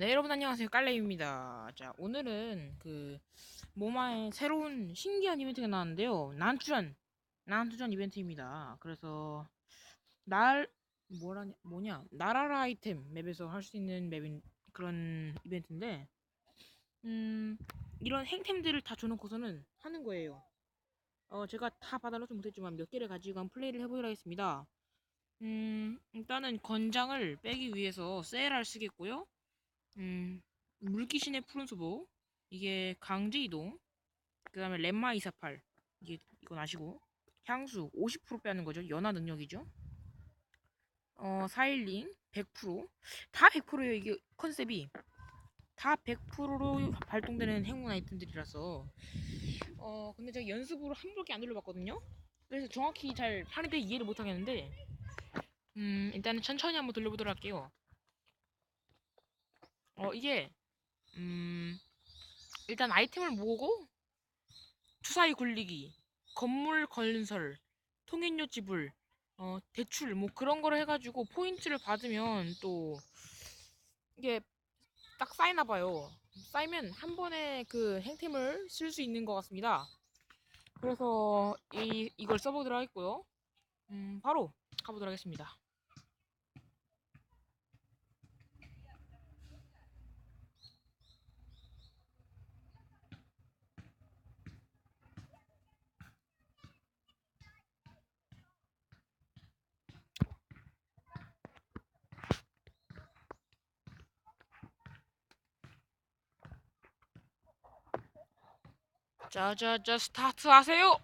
네, 여러분 안녕하세요. 깔레입니다. 자, 오늘은 그 모마의 새로운 신기한 이벤트가 나왔는데요. 난투전, 난투전 이벤트입니다. 그래서 날 뭐라 뭐냐 나라라 아이템 맵에서 할 수 있는 맵인 그런 이벤트인데, 음 이런 행템들을 다 줘놓고서는 하는 거예요. 어 제가 다 받아놓지 못했지만 몇 개를 가지고 한번 플레이를 해보도록 하겠습니다. 음 일단은 건장을 빼기 위해서 세일을 쓰겠고요. 음, 물귀신의 푸른 수보 이게 강제 이동. 그 다음에 렘마 248 이게 이건 아시고. 향수 50% 빼는 거죠. 연화 능력이죠. 어 사일링 100%다 100%예요 이게 컨셉이. 다 100%로 발동되는 행운 아이템들이라서. 어 근데 제가 연습으로 한 번밖에 안 돌려봤거든요. 그래서 정확히 잘 하는데 이해를 못 하겠는데 음 일단은 천천히 한번 돌려보도록 할게요 어 이게 음 일단 아이템을 모으고 투사의 굴리기 건물 건설 통행료 지불 어 대출 뭐 그런 거를 해가지고 포인트를 받으면 또 이게 딱 쌓이나 봐요. 쌓이면 한 번에 그 행템을 쓸 수 있는 것 같습니다. 그래서 이 이걸 써보도록 하겠고요. 음 바로 가보도록 하겠습니다 자자자 스타트 하세요.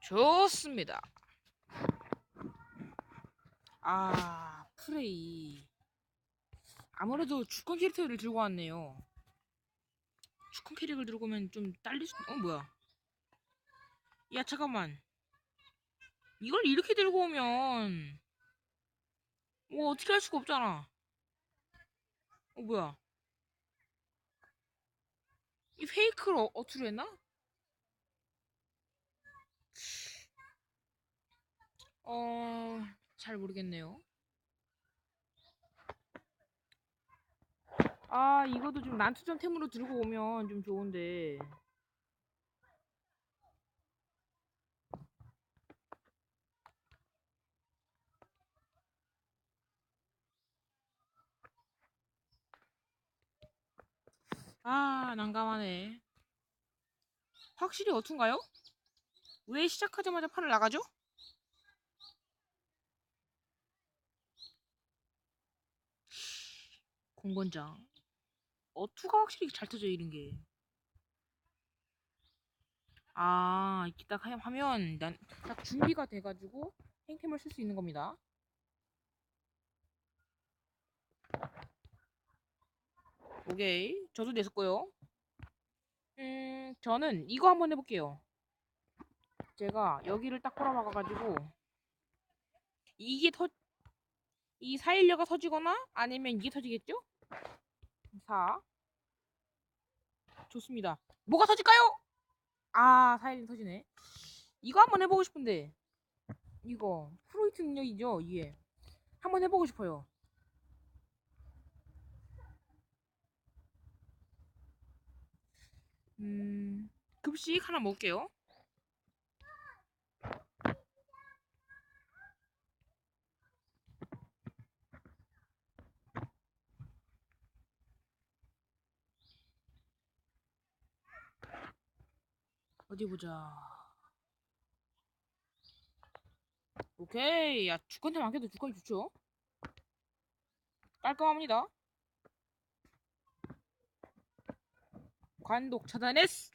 좋습니다. 아 프레이 아무래도 주권 캐릭터를 들고 왔네요. 주권 캐릭을 들고 오면 좀 딸릴 수. 어 뭐야? 야 잠깐만. 이걸 이렇게 들고 오면 뭐 어떻게 할 수가 없잖아. 어 뭐야? 이 페이크를 어, 어투로 했나? 어, 잘 모르겠네요. 아, 이것도 좀 난투점템으로 들고 오면 좀 좋은데. 아, 난감하네. 확실히 어툰가요? 왜 시작하자마자 판을 나가죠? 공건장. 어투가 확실히 잘 터져 이런 게. 아, 이렇게 딱 하- 하면 난 딱 준비가 돼가지고 행템을 쓸 수 있는 겁니다. 오케이, 저도 냈었고요. 음, 저는 이거 한번 해볼게요. 제가 여기를 딱 꼬라박아가지고 이게 터, 이 사일려가 터지거나 아니면 이게 터지겠죠? 4 좋습니다. 뭐가 터질까요? 아, 사일리 터지네. 이거 한번 해보고 싶은데 이거 프로이트 능력이죠, 이게. 한번 해보고 싶어요. 음, 급식 하나 먹을게요. 어디 보자. 오케이. 야, 안 켜도 주컨이 좋죠? 깔끔합니다. 관독 차단했어.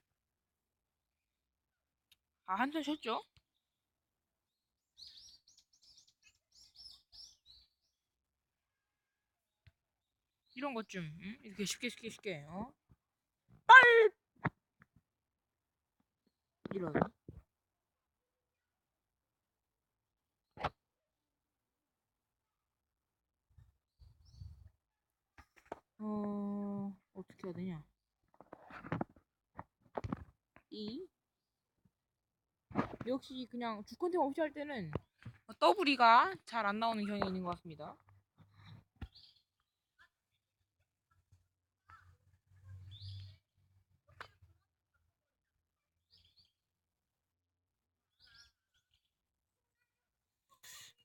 아, 한턴 쉬었죠? 이런 것 좀, 응? 이렇게 쉽게 쉽게 쉽게, 어? 빨! 이런. 어, 어떻게 해야 되냐? 이 역시 그냥 주컨템 없이 할 때는 더블이가 잘 안 나오는 경향이 있는 것 같습니다.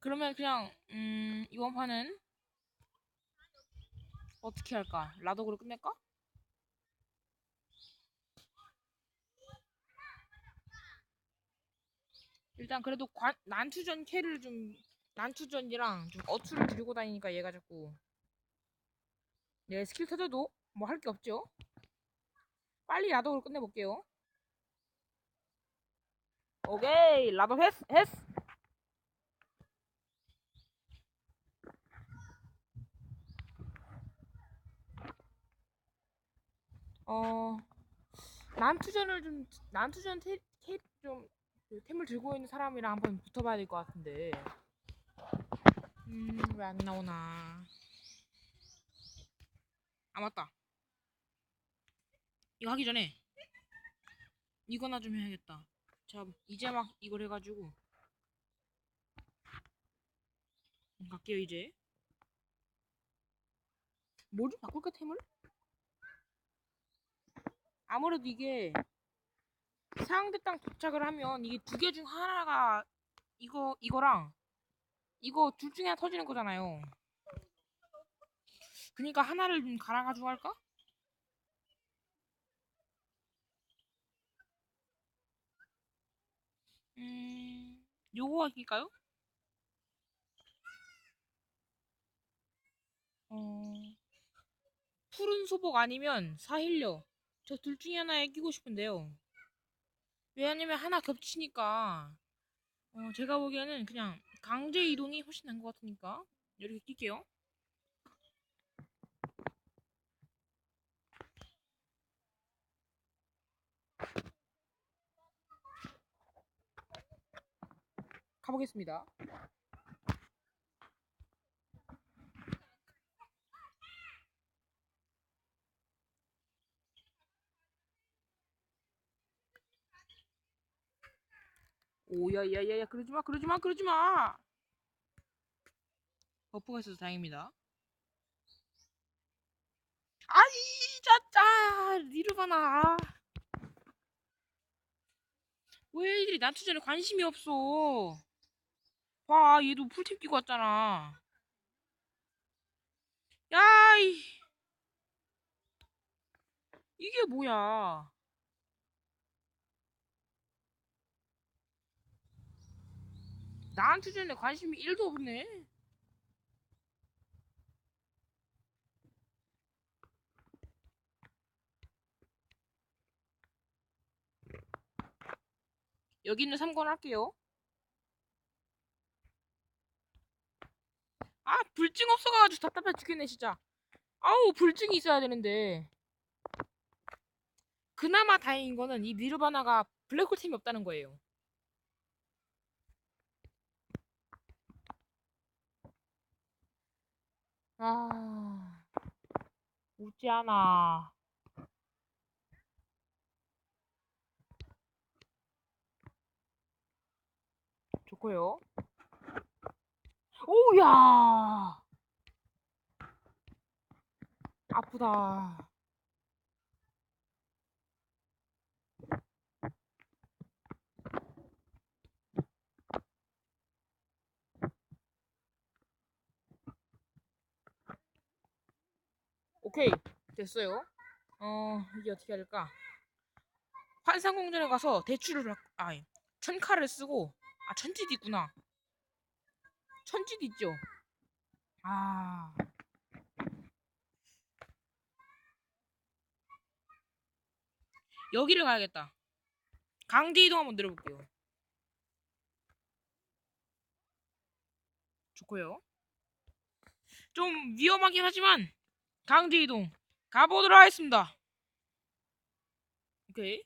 그러면 그냥 음, 이번 판은 어떻게 할까? 라독으로 끝낼까? 일단 그래도 관, 난투전 캐를 좀 난투전이랑 좀 어투를 들고 다니니까 얘가 자꾸 내 스킬 터져도 뭐 할 게 없죠. 빨리 라독으로 끝내볼게요. 오케이 라독 했어 했어. 어 난투전을 좀 난투전 테, 캐, 좀그 템을 들고 있는 사람이랑 한번 붙어봐야 될 것 같은데. 음 왜 안 나오나. 아 맞다. 이거 하기 전에 이거나 좀 해야겠다. 자 이제 막 이걸 해가지고. 음, 갈게요 이제. 뭘좀 바꿀까 템을? 아무래도 이게 상대 땅 도착을 하면 이게 두 개 중 하나가 이거 이거랑 이거 둘 중에 하나 터지는 거잖아요. 그러니까 하나를 좀 갈아 가지고 할까? 음, 요거 할까요? 어, 푸른 소복 아니면 사힐려 저 둘 중에 하나에 끼고 싶은데요. 왜냐면 하나 겹치니까 어, 제가 보기에는 그냥 강제 이동이 훨씬 나은 것 같으니까 이렇게 낄게요. 가보겠습니다. 오야야야야 그러지 마 그러지 마 그러지 마. 버프가 있어서 다행입니다. 아이 짜짜 니르바나. 왜 애들이 난투전에 관심이 없어? 봐 얘도 풀팁 끼고 왔잖아. 야이. 이게 뭐야 난투전에 관심이 1도 없네 여기는 3권 할게요. 아, 불증 없어가지고 답답해 죽겠네, 진짜. 아우, 불증이 있어야 되는데. 그나마 다행인 거는 이 니르바나가 블랙홀 팀이 없다는 거예요. 아, 웃지 않아. 좋고요. 오야! 아프다. 오케이 됐어요. 어 이게 어떻게 될까? 환상공전에 가서 대출을 아 천칼을 쓰고 아 천지도 있구나. 천지도 있죠. 아 여기를 가야겠다. 강제 이동 한번 내려볼게요. 좋고요. 좀 위험하긴 하지만 강제 이동 가보도록 하겠습니다. 오케이.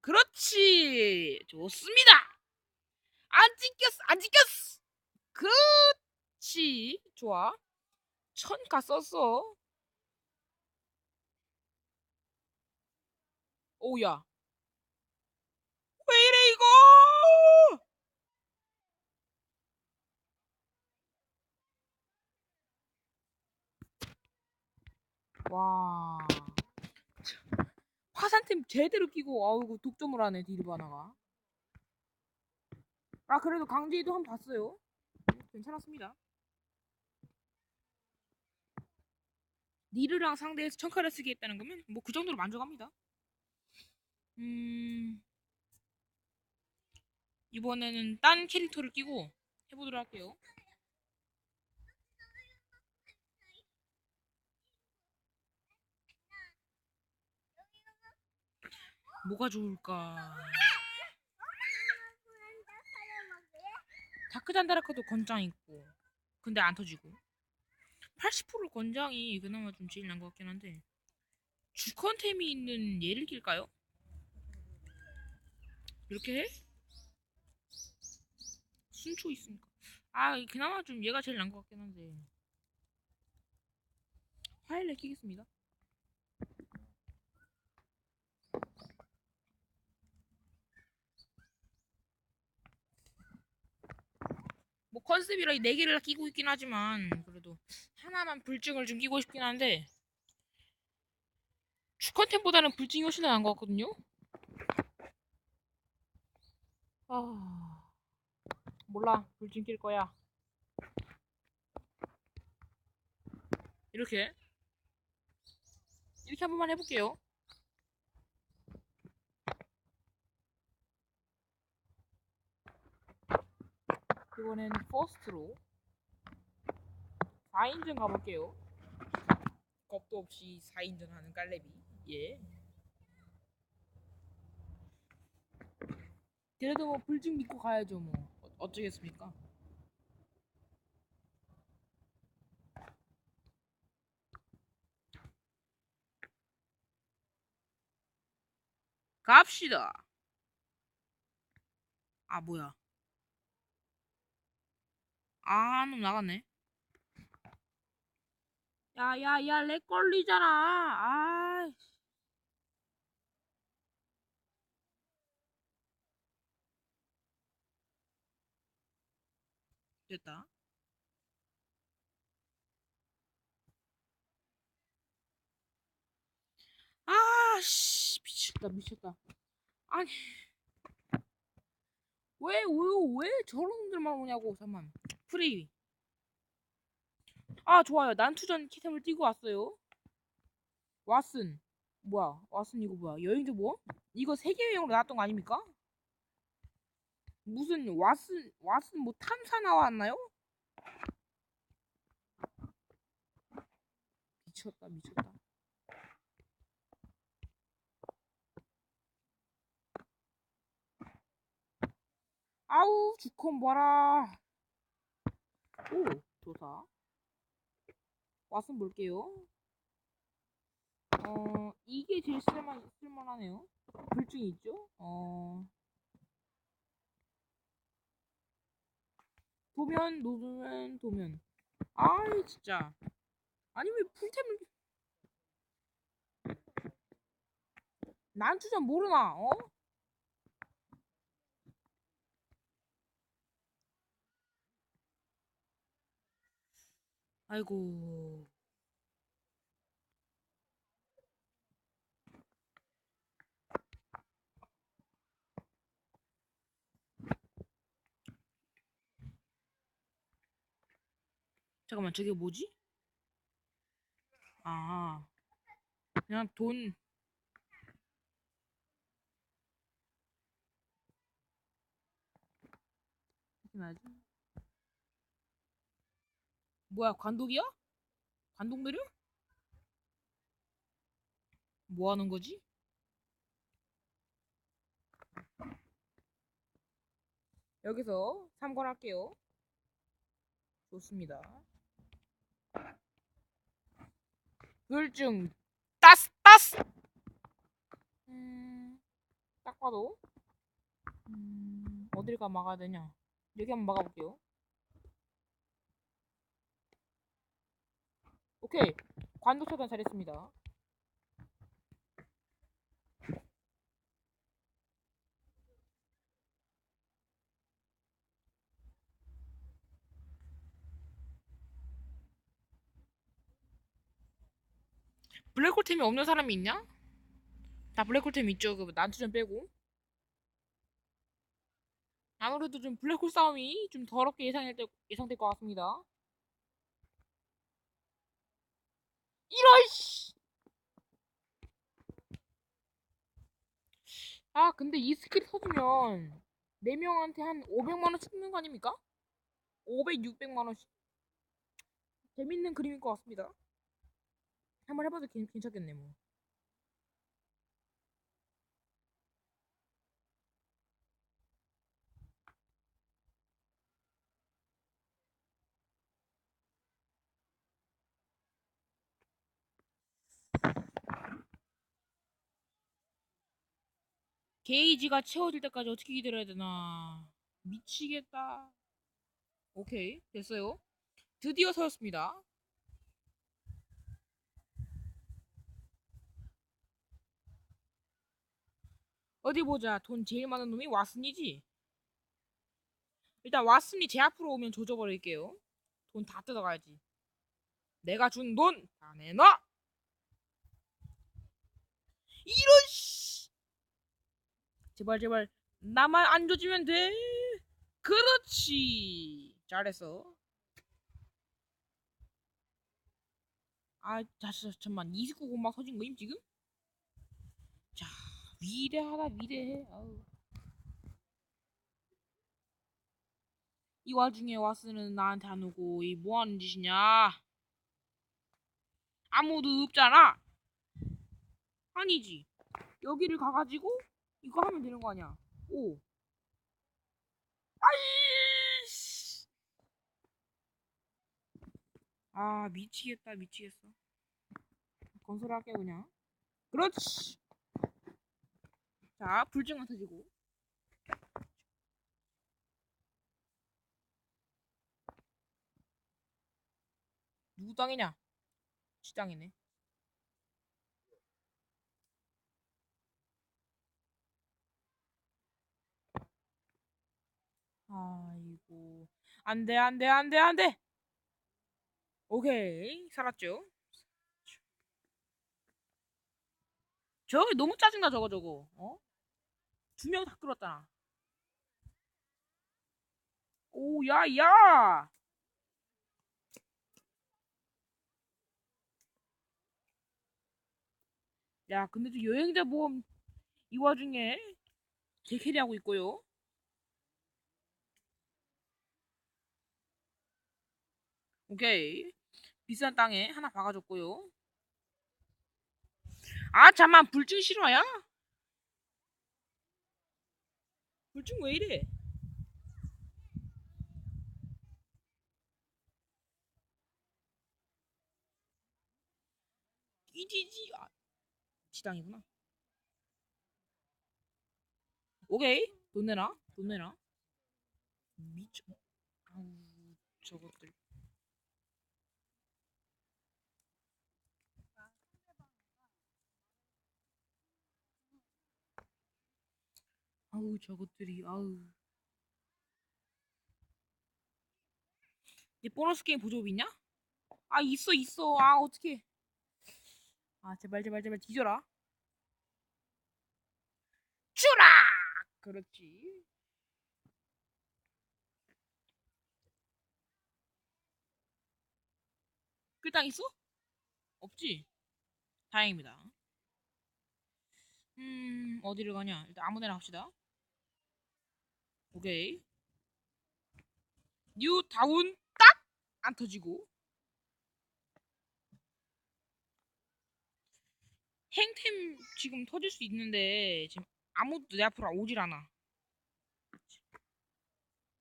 그렇지. 좋습니다. 안 찍혔어. 안 찍혔어. 그렇지. 좋아. 천가 썼어. 오야. 왜 이래 이거? 와. 화산템 제대로 끼고 아우고 독점을 하네 딜바나가. 아 그래도 강제이도 한 번 봤어요. 괜찮았습니다. 니르랑 상대해서 청카를 쓰게 했다는 거면 뭐 그 정도로 만족합니다. 음 이번에는 딴 캐릭터를 끼고 해보도록 할게요. 뭐가 좋을까? 다크잔다라카도 건장 있고 근데 안 터지고 80% 건장이 그나마 좀 제일 난 것 같긴 한데 주컨템이 있는 얘를 낄까요? 이렇게 해? 순초 있으니까 아 그나마 좀 얘가 제일 난 것 같긴 한데 파일렛 끼겠습니다 뭐 컨셉이라 이네 개를 다 끼고 있긴 하지만 그래도 하나만 불증을 좀 끼고 싶긴 한데 주컨템보다는 불증이 훨씬 더 나은 것 같거든요. 아 몰라 불증 낄 거야. 이렇게 이렇게 한 번만 해볼게요. 이번엔 퍼스트로 4인전 가볼게요. 겁도 없이 4인전 하는 깔레비. 예. 그래도 뭐 불증 믿고 가야죠 뭐. 어, 어쩌겠습니까? 갑시다. 아 뭐야? 아, 놈 나갔네. 야, 야, 야, 렉 걸리잖아. 아, 됐다. 아, 씨, 미쳤다, 미쳤다. 아니, 왜, 왜, 왜 저런 놈들만 오냐고, 잠만. 프리. 아, 좋아요. 난투전 키템을 띄고 왔어요. 왓슨. 뭐야, 왓슨 이거 뭐야? 여행자 뭐? 이거 세계 여행으로 나왔던 거 아닙니까? 무슨 왓슨, 왓슨 뭐 탐사 나왔나요? 미쳤다, 미쳤다. 아우, 주컨 봐라. 오, 조사. 왓슨 볼게요. 어, 이게 제일 쓸만, 쓸만하네요. 불증이 있죠? 어. 도면, 노면, 도면. 아이, 진짜. 아니, 왜 풀템을. 난투전 모르나, 어? 아이고. 잠깐만, 저게 뭐지? 아, 그냥 돈. 뭐지? 뭐야, 관독이야? 관독 느려? 뭐 하는 거지? 여기서 참관할게요. 좋습니다. 불증 따스 따스. 음, 딱 봐도 음, 어딜 가 막아야 되냐? 여기 한번 막아볼게요. 오케이 관독 차단 잘했습니다. 블랙홀템이 없는 사람이 있냐? 다 블랙홀템 있죠. 그 난투전 빼고. 아무래도 좀 블랙홀 싸움이 좀 더럽게 예상될, 때- 예상될 것 같습니다. 이런 씨. 아 근데 이 스킬 터지면 4명한테 한 500만원씩 주는 거 아닙니까? 500, 600만원씩 재밌는 그림일 것 같습니다 한번 해봐도 괜- 괜찮겠네 뭐 게이지가 채워질 때까지 어떻게 기다려야 되나. 미치겠다. 오케이 됐어요. 드디어 서였습니다. 어디 보자. 돈 제일 많은 놈이 왓슨이지? 일단 왓슨이 제 앞으로 오면 조져버릴게요. 돈 다 뜯어가야지. 내가 준 돈 다 내놔 이런 씨! 제발 제발. 나만 안 조지면 돼. 그렇지. 잘했어. 아 자, 자, 잠만. 29고 막 터진 거임 지금? 자 위대하다 위대해. 아우. 이 와중에 와스는 나한테 안 오고 이 뭐 하는 짓이냐? 아무도 없잖아 아니지. 여기를 가가지고 이거 하면 되는 거 아니야. 오. 아이씨. 아 미치겠다 미치겠어. 건설할게 그냥. 그렇지. 자 불증만 터지고. 누구 땅이냐? 지 땅이네 아이고. 안 돼 안 돼 안 돼 안 돼! 오케이. 살았죠? 저기 너무 짜증나 저거 저거. 어? 두 명 다 끌었잖아. 오 야 야! 야 근데 저 여행자 보험 이 와중에 개캐리하고 있고요 오케이. 비싼 땅에 하나 박아줬고요. 아 잠만. 불증 실화야? 불증 왜 이래? 이지지. 아, 지당이구나. 오케이. 돈 내놔. 돈 내놔. 미쳐. 아우 저것들 아우 저것들이. 아우. 얘 보너스 게임 보조업 있냐? 아 있어 있어. 아 어떡해. 아 제발 제발 제발 뒤져라. 주라! 그렇지. 끌당 있어? 없지? 다행입니다. 음 어디를 가냐? 일단 아무데나 갑시다 오케이. 뉴 다운 딱 안 터지고. 행템 지금 터질 수 있는데 지금 아무도 내 앞으로 오질 않아.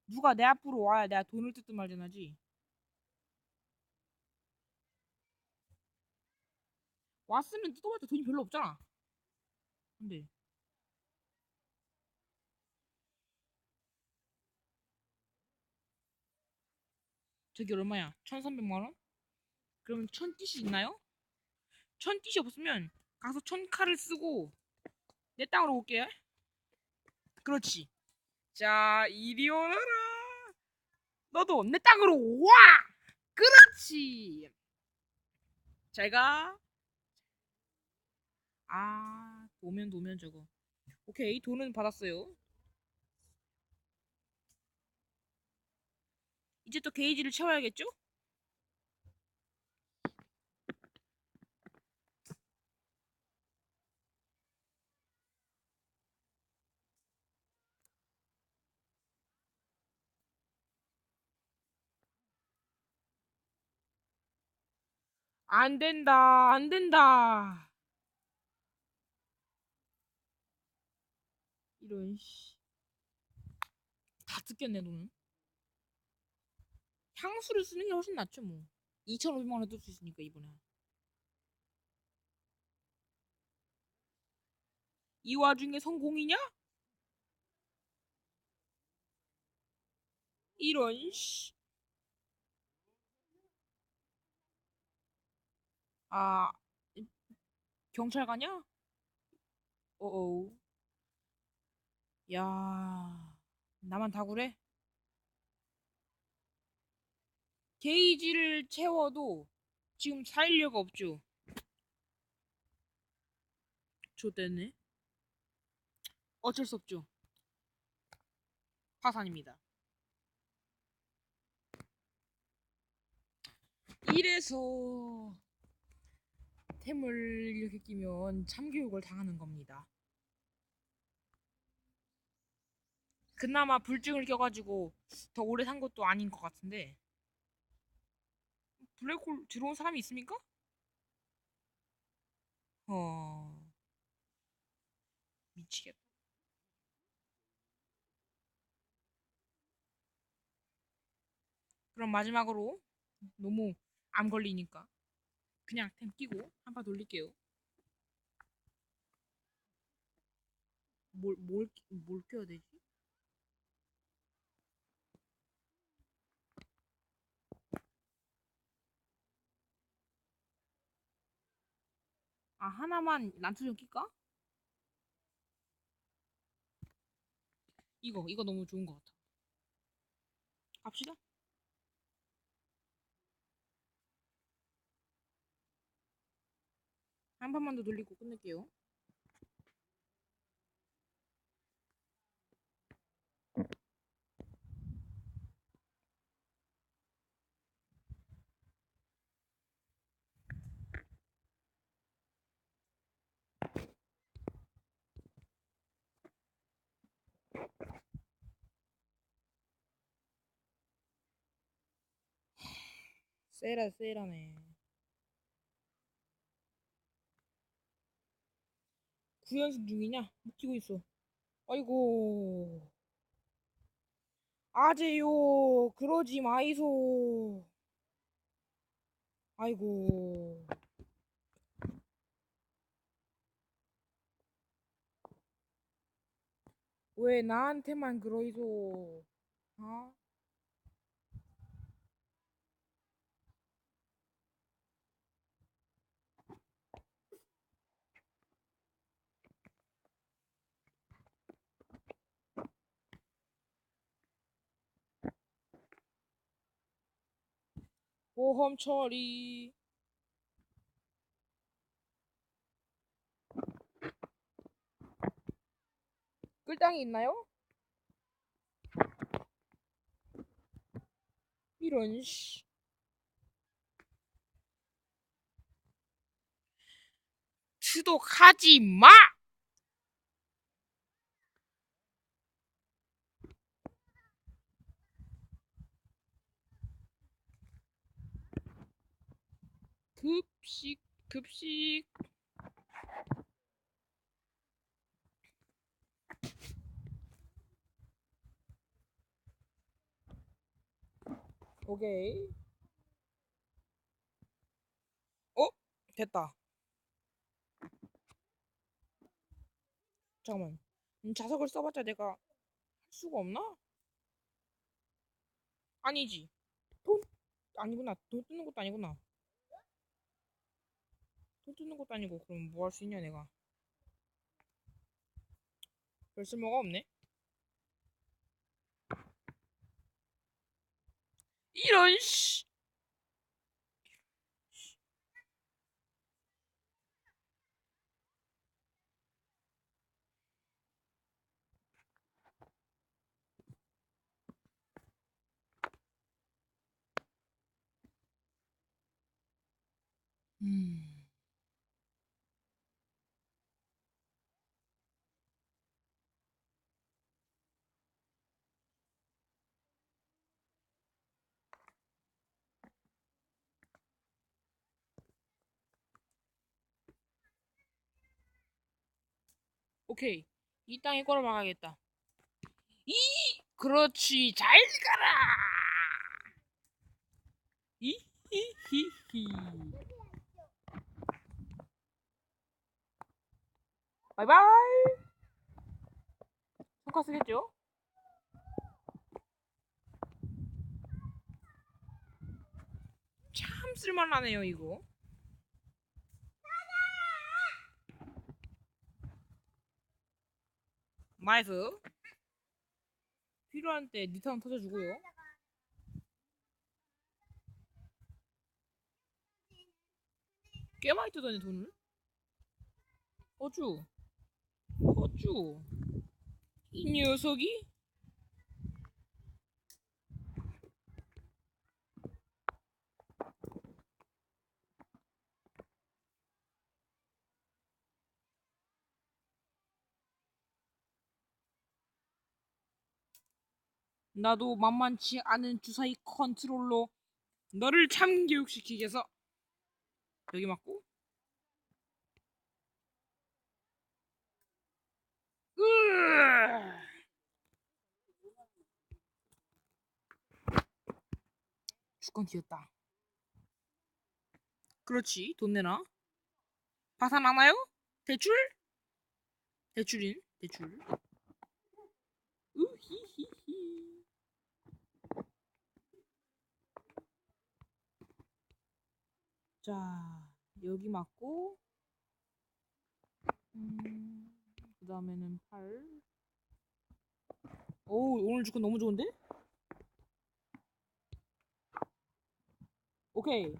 누가 내 앞으로 와야 내가 돈을 뜯든 말든 하지. 왔으면 뜯어봤자 돈이 별로 없잖아. 근데 저기 얼마야? 1300만원? 그럼 천띠시 있나요? 천띠시 없으면 가서 천칼을 쓰고 내 땅으로 올게 그렇지 자 이리 오너라 너도 내 땅으로 와 그렇지 잘가 아, 도면 도면 저거. 오케이, 돈은 받았어요. 이제 또 게이지를 채워야겠죠? 안 된다, 안 된다. 이런 씨. 다 뜯겼네 너는. 향수를 쓰는 게 훨씬 낫죠 뭐. 2,500만 원뜰수 있으니까 이번에. 이 와중에 성공이냐? 이런 씨. 아, 이- 경찰 가냐? 어어. 야, 나만 다 그래? 게이지를 채워도 지금 살려가 없죠. 좋댔네. 어쩔 수 없죠. 파산입니다. 이래서 템을 이렇게 끼면 참교육을 당하는 겁니다. 그나마 불증을 껴가지고 더 오래 산 것도 아닌 것 같은데 블랙홀 들어온 사람이 있습니까? 어 미치겠다. 그럼 마지막으로 너무 암 걸리니까 그냥 템 끼고 한 판 돌릴게요. 뭘, 뭘, 끼- 뭘 껴야 되지? 아, 하나만 난투 좀 낄까? 이거, 이거 너무 좋은 것 같아. 갑시다. 한 판만 더 돌리고 끝낼게요. 세라, 세라네. 구연승 중이냐? 묶이고 있어. 아이고. 아재요. 그러지 마이소. 아이고. 왜 나한테만 그러이소? 어? 보험 처리. 끌당이 있나요? 이런 씨. 투독하지 마. 급식 급식. 오케이. 어? 됐다. 잠깐만. 음, 자석을 써봤자 내가 할 수가 없나? 아니지. 돈? 아니구나. 돈 뜯는 것도 아니구나 돈 뜯는 것도 아니고 그럼 뭐 할 수 있냐 내가? 별 쓸모가 없네? 이런 씨! 음. 오케이. 이 땅에 걸어 막아야겠다. 이! 그렇지. 잘 가라! 이히히히. 바이바이! 성과 쓰겠죠? 참 쓸만하네요, 이거. 나이스. 필요한 때 니턴 터져주고요. 꽤 많이 뜯었네 돈을. 어쭈. 어쭈. 이 녀석이? 나도 만만치 않은 주사위 컨트롤로 너를 참교육시키기 위해서 여기 맞고. 으아! 주권 뒤였다 그렇지. 돈 내놔. 파산 안 와요? 대출? 대출인? 대출 우히히히 자 여기 맞고 음, 그 다음에는 8. 오, 오늘 주권 너무 좋은데? 오케이.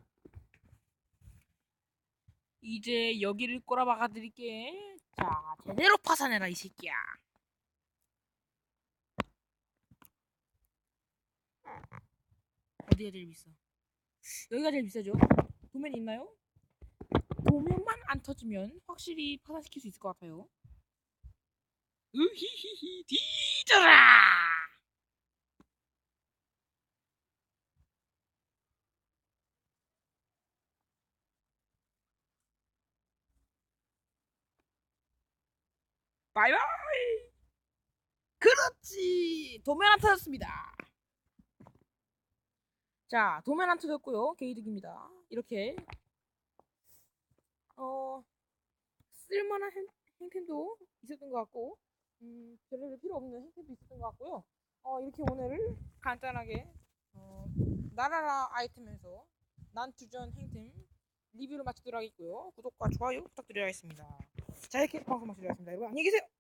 이제 여기를 꼬라박아 드릴게. 자, 제대로 파산해라, 이 새끼야. 어디가 제일 비싸? 여기가 제일 비싸죠? 도면 있나요? 도면만 안 터지면 확실히 파산시킬 수 있을 것 같아요. 으히히히 뒤져라! 바이바이! 그렇지! 도면 안 터졌습니다. 자, 안 터졌고요. 게이득입니다. 이렇게 어 쓸만한 행, 행템도 있었던 것 같고 음, 별로 필요 없는 행템도 있었던 것 같고요. 어, 이렇게 오늘을 간단하게 어, 나라라 아이템에서 난투전 행템 리뷰를 마치도록 하겠고요. 구독과 좋아요 부탁드리겠습니다. 자 이렇게 방송 마치도록 하겠습니다. 여러분 안녕히 계세요.